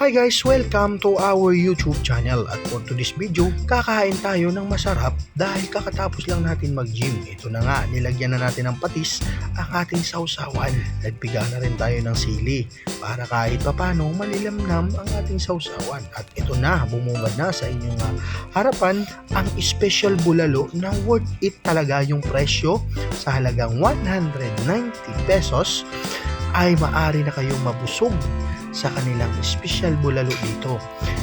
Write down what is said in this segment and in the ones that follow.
Hi guys! Welcome to our YouTube channel at for today's video, kakain tayo ng masarap dahil kakatapos lang natin mag-gym. Ito na nga, nilagyan na natin ng patis ang ating sausawan. Nagpiga na rin tayo ng sili para kahit papano malilamnam ang ating sausawan. At ito na, bumungad na sa inyong ah, harapan ang special bulalo na worth it talaga yung presyo sa halagang 190 pesos ay maari na kayong mabusog sa kanilang special bulalo dito.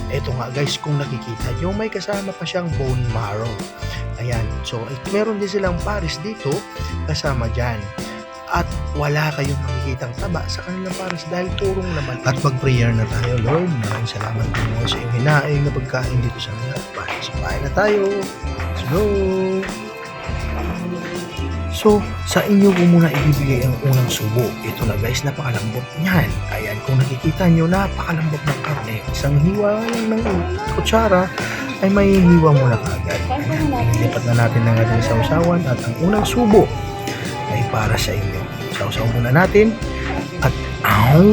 Ito nga guys, kung nakikita nyo, may kasama pa siyang bone marrow. Ayan, so eh, meron din silang pares dito kasama dyan. At wala kayong nakikitang taba sa kanilang pares dahil turong naman. At mag-prayer na tayo, Lord. Maraming salamat po mo sa iyong hinaing na pagkain dito sa mga Para sa bahay na tayo. Let's go! So, sa inyo ko muna ibibigay ang unang subo. Ito na guys, napakalambot niyan. Ayan, kung nakikita nyo, napakalambot ng karne. Isang hiwa lang ng kutsara ay may hiwa mo na kagad. Ayan, Lipat na natin ng ating sausawan at ang unang subo ay para sa inyo. Sausaw muna natin at aw,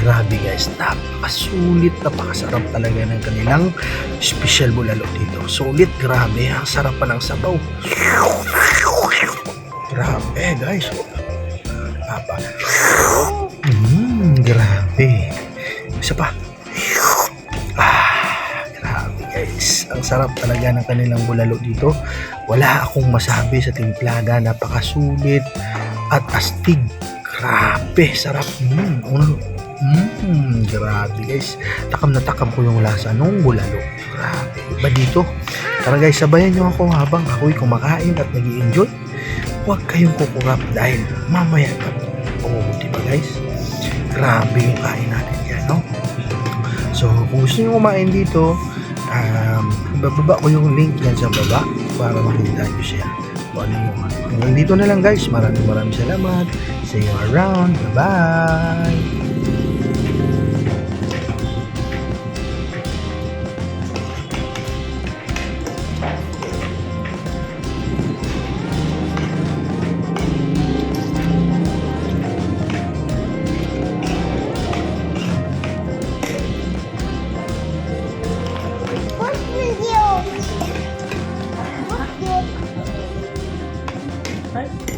grabe guys, napakasulit, napakasarap talaga ng kanilang special bulalo dito. Sulit, grabe, ang sarap pa ng sabaw. Grabe guys. Papa. Mmm, grabe. Isa pa. Ah, grabe guys. Ang sarap talaga ng kanilang bulalo dito. Wala akong masabi sa timplada. Napakasulit at astig. Grabe, sarap. Mmm, unang Mmm, grabe guys. Takam na takam ko yung lasa nung bulalo. Grabe. Iba dito. Tara guys, sabayan nyo ako habang ako'y kumakain at nag enjoy huwag kayong kukurap dahil mamaya pa oh, di ba guys? Grabe yung kain natin yan, no? So, kung gusto nyo kumain dito, um, bababa ko yung link yan sa baba para makita nyo siya. Kung ano yung Hanggang dito na lang guys. Maraming maraming salamat. See you around. Bye-bye! Bye.